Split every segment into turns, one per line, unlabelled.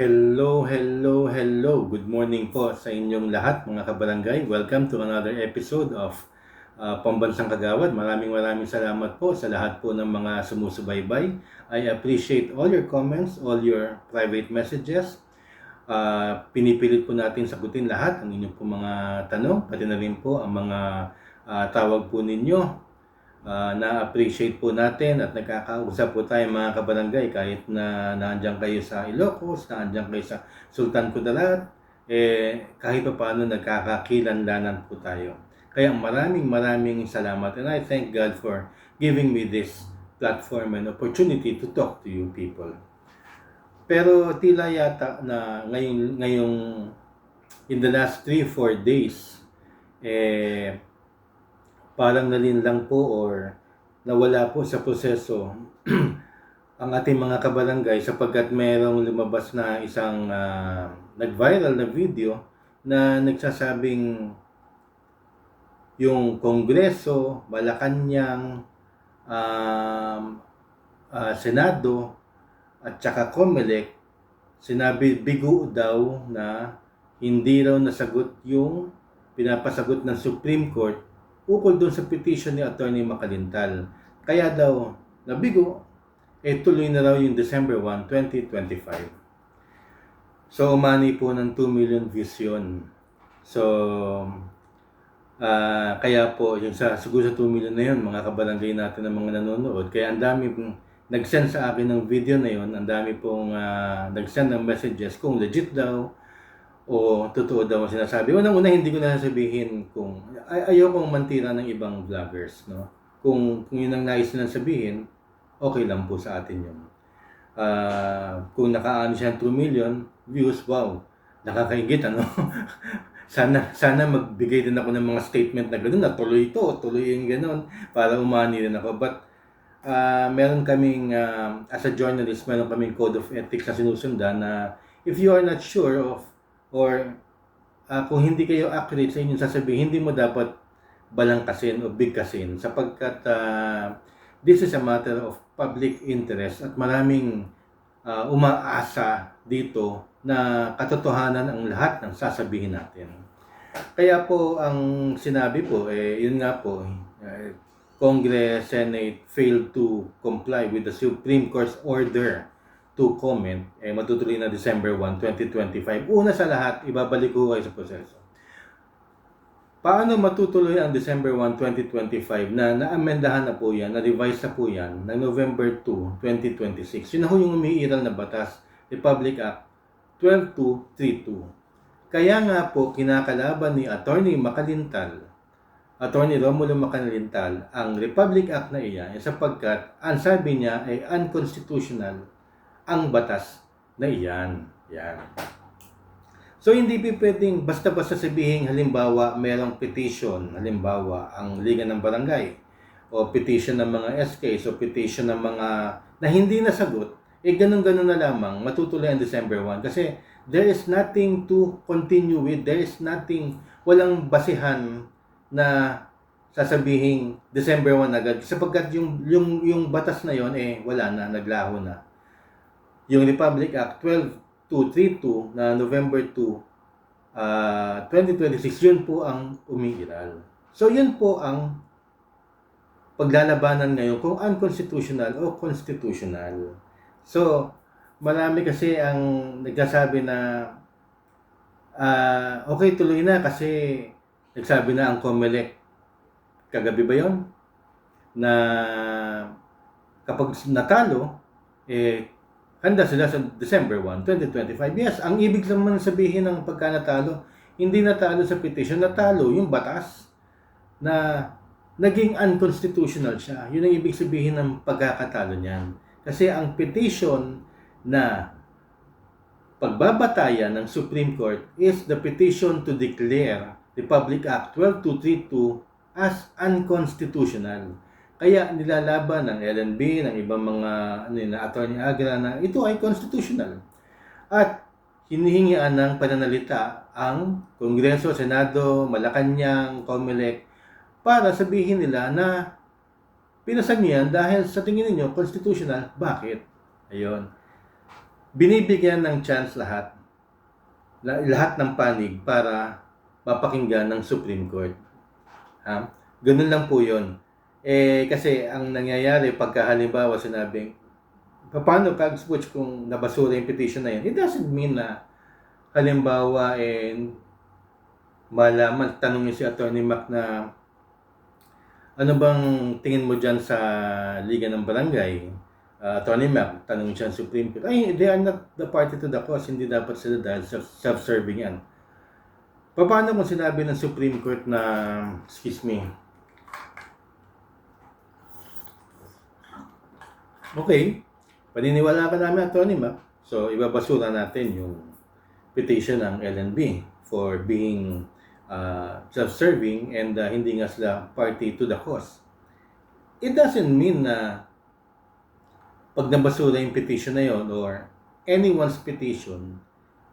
Hello, hello, hello. Good morning po sa inyong lahat mga kabarangay. Welcome to another episode of uh, Pambansang Kagawad. Maraming maraming salamat po sa lahat po ng mga sumusubaybay. I appreciate all your comments, all your private messages. Uh, pinipilit po natin sagutin lahat ang inyong po mga tanong, pati na rin po ang mga uh, tawag po ninyo uh, na-appreciate po natin at nagkakausap po tayo mga kabarangay kahit na nandiyan kayo sa Ilocos, nandiyan kayo sa Sultan Kudarat, eh, kahit pa paano nagkakakilanlanan po tayo. Kaya maraming maraming salamat and I thank God for giving me this platform and opportunity to talk to you people. Pero tila yata na ngayong, ngayong in the last 3-4 days, eh, parang nalinlang po or nawala po sa proseso. Ang ating mga kabarangay sapagkat mayroong lumabas na isang uh, nag-viral na video na nagsasabing yung Kongreso, Malacanang, um, uh, Senado, at saka COMELEC, sinabi bigo daw na hindi raw nasagot yung pinapasagot ng Supreme Court ukol doon sa petition ni Attorney Makalintal. Kaya daw, nabigo, eh tuloy na raw yung December 1, 2025. So, umani po ng 2 million views yun. So, uh, kaya po, yung sa, siguro sa 2 million na yun, mga kabarangay natin ng mga nanonood, kaya ang dami pong nag-send sa akin ng video na yun, ang dami pong uh, nag-send ng messages kung legit daw o totoo daw ang sinasabi. Unang-una, hindi ko na sabihin kung ay ayokong mantira ng ibang vloggers. No? Kung, kung yun ang nais nilang sabihin, okay lang po sa atin yun. Uh, kung nakaano siya 2 million views, wow, nakakaingit ano. sana sana magbigay din ako ng mga statement na gano'n na tuloy ito, tuloy yung gano'n para umani rin ako. But uh, meron kaming, uh, as a journalist, meron kaming code of ethics na sinusundan na if you are not sure of, or uh, kung hindi kayo accurate sa inyong sasabihin, hindi mo dapat balangkasin o bigkasin sapagkat uh, this is a matter of public interest at maraming uh, umaasa dito na katotohanan ang lahat ng sasabihin natin. Kaya po ang sinabi po, eh, yun nga po, eh, Congress, Senate failed to comply with the Supreme Court's order to comment, eh, matutuloy na December 1, 2025. Una sa lahat, ibabalik ko kayo sa proseso. Paano matutuloy ang December 1, 2025 na naamendahan na po yan, na-revise na po yan ng November 2, 2026. Yun yung umiiral na batas, Republic Act 12232. Kaya nga po kinakalaban ni Attorney Makalintal Attorney Romulo Macalintal ang Republic Act na iyan sapagkat ang sabi niya ay unconstitutional ang batas na iyan. Yan. So hindi pa pwedeng basta-basta sabihin halimbawa merong petition, halimbawa ang Liga ng Barangay o petition ng mga SK o petition ng mga na hindi nasagot, eh ganun-ganun na lamang matutuloy ang December 1 kasi there is nothing to continue with, there is nothing, walang basihan na sasabihin December 1 agad sapagkat yung yung yung batas na yon eh wala na naglaho na. Yung Republic Act 12232 na November 2 uh, 2026 yun po ang umiiral. So yun po ang paglalabanan ngayon kung unconstitutional o constitutional. So marami kasi ang nagsasabi na uh, okay tuloy na kasi Nagsabi na ang COMELEC kagabi ba yon na kapag natalo, eh, handa sila sa December 1, 2025. Yes, ang ibig naman sabihin ng pagka natalo, hindi natalo sa petition, natalo yung batas na naging unconstitutional siya. Yun ang ibig sabihin ng pagkakatalo niyan. Kasi ang petition na pagbabatayan ng Supreme Court is the petition to declare Republic Act 12232 as unconstitutional. Kaya nilalaban ng LNB, ng ibang mga ano na Attorney Agra na ito ay constitutional. At hinihingian ng pananalita ang Kongreso, Senado, Malacanang, COMELEC para sabihin nila na pinasag niyan dahil sa tingin ninyo constitutional. Bakit? Ayun. binibigyan ng chance lahat, la- lahat ng panig para mapakinggan ng Supreme Court. Ha? Ganun lang po yun. Eh, kasi ang nangyayari pagka halimbawa sinabing, paano kag-switch kung nabasura yung petition na yun? It doesn't mean na halimbawa eh, malaman, tanongin si Attorney Mac na ano bang tingin mo dyan sa Liga ng Barangay? Uh, Attorney Mac, tanongin siya Supreme Court. Ay, they are not the party to the cause. Hindi dapat sila dahil self- self-serving yan. Paano kung sinabi ng Supreme Court na, excuse me, okay, paniniwala ka namin, Attorney Mac. So, ibabasura natin yung petition ng LNB for being uh, self-serving and uh, hindi nga sila party to the cause. It doesn't mean na pag nabasura yung petition na yon or anyone's petition,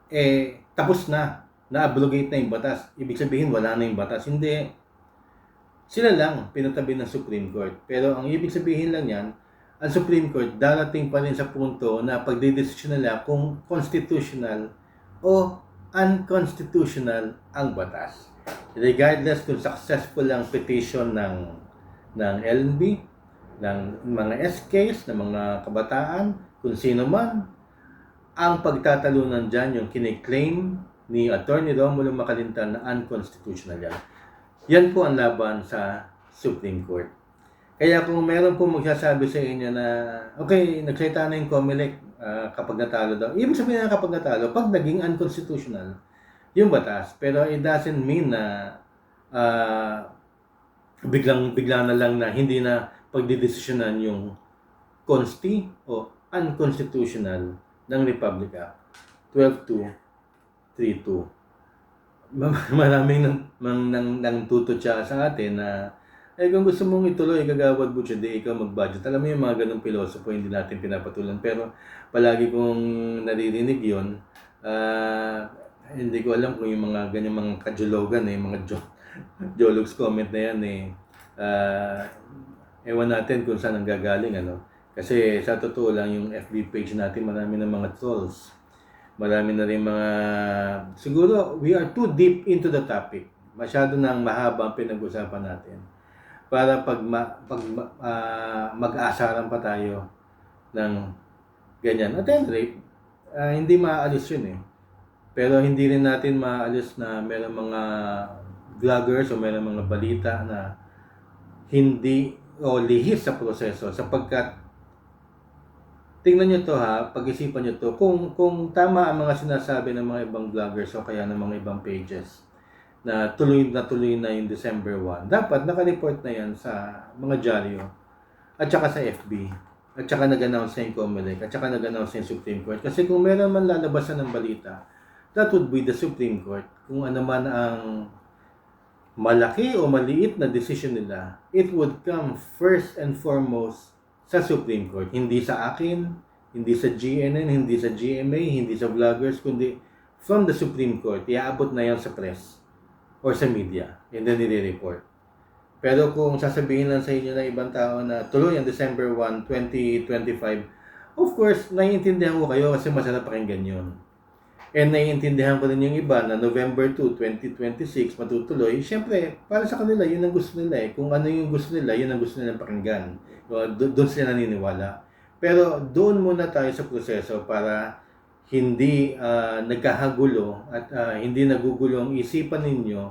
eh, tapos na, na-abrogate na yung batas. Ibig sabihin, wala na yung batas. Hindi. Sila lang pinatabi ng Supreme Court. Pero ang ibig sabihin lang yan, ang Supreme Court darating pa rin sa punto na pagdidesisyon nila kung constitutional o unconstitutional ang batas. Regardless kung successful ang petition ng ng LNB, ng mga SKs, ng mga kabataan, kung sino man, ang pagtatalunan dyan yung kiniklaim ni Attorney Romulo Macalintal na unconstitutional yan. Yan po ang laban sa Supreme Court. Kaya kung meron po magsasabi sa inyo na, okay, nagsalita na yung COMELEC ah, kapag natalo daw. Ibig sabihin na kapag natalo, pag naging unconstitutional, yung batas. Pero it doesn't mean na ah, biglang bigla na lang na hindi na pagdidesisyonan yung consti o unconstitutional ng Republic Act 12232. Ma- Maraming nang nang nang, nang tututsa sa atin na eh kung gusto mong ituloy, gagawad mo siya, di ikaw mag-budget. Alam mo yung mga ganong pilosopo, hindi natin pinapatulan. Pero palagi kong naririnig yon ah, hindi ko alam kung yung mga ganyang mga kajulogan eh, mga jo Jologs comment na yan eh. Ah, ewan natin kung saan ang gagaling ano. Kasi sa totoo lang yung FB page natin marami ng mga trolls. Marami na rin mga siguro we are too deep into the topic. Masyado nang mahaba ang pinag-usapan natin. Para pag, ma, pag ah, mag-aasaran pa tayo ng ganyan. At any rate, ah, hindi maaalis yun eh. Pero hindi rin natin maalis na meron mga vloggers o meron mga balita na hindi o lihis sa proseso sapagkat tingnan nyo to ha, pag-isipan nyo to kung, kung tama ang mga sinasabi ng mga ibang vloggers o kaya ng mga ibang pages na tuloy na tuloy na yung December 1, dapat nakareport na yan sa mga dyaryo at saka sa FB at saka nag-announce na yung COMELEC at saka nag-announce na yung Supreme Court. Kasi kung meron man lalabasan ng balita that would be the Supreme Court. Kung ano man ang malaki o maliit na decision nila, it would come first and foremost sa Supreme Court. Hindi sa akin, hindi sa GNN, hindi sa GMA, hindi sa vloggers, kundi from the Supreme Court. Iaabot na yan sa press or sa media and then nire-report. Pero kung sasabihin lang sa inyo ng ibang tao na tuloy ang December 1, 2025, of course, naiintindihan ko kayo kasi masarap pakinggan yun. And naiintindihan ko rin yung iba na November 2, 2026 matutuloy. Siyempre, para sa kanila, yun ang gusto nila eh. Kung ano yung gusto nila, yun ang gusto nilang pakinggan. Do- doon sila naniniwala. Pero doon muna tayo sa proseso para hindi ah, nagkahagulo at ah, hindi nagugulo ang isipan ninyo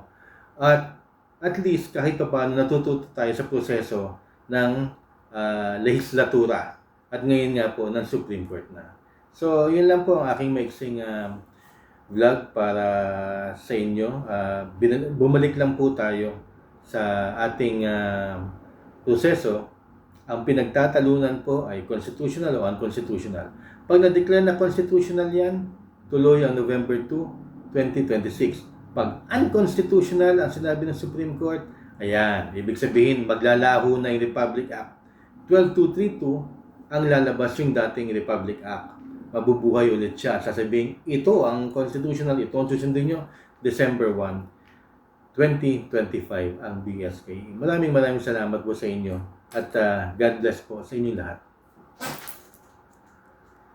at at least kahit pa natututo tayo sa proseso ng ah, legislatura at ngayon nga po ng Supreme Court na. So, yun lang po ang aking maiksing ah, vlog para sa inyo. Bin- bumalik lang po tayo sa ating ah, proseso. Ang pinagtatalunan po ay constitutional o unconstitutional. Pag na-declare na constitutional yan, tuloy ang November 2, 2026. Pag unconstitutional ang sinabi ng Supreme Court, ayan, ibig sabihin maglalaho na yung Republic Act 12232 ang lalabas yung dating Republic Act. Mabubuhay ulit siya. Sasabihin, ito ang constitutional, ito ang susundin nyo, December 1, 2025 ang BSK. Maraming maraming salamat po sa inyo at ah, God bless po sa inyo lahat.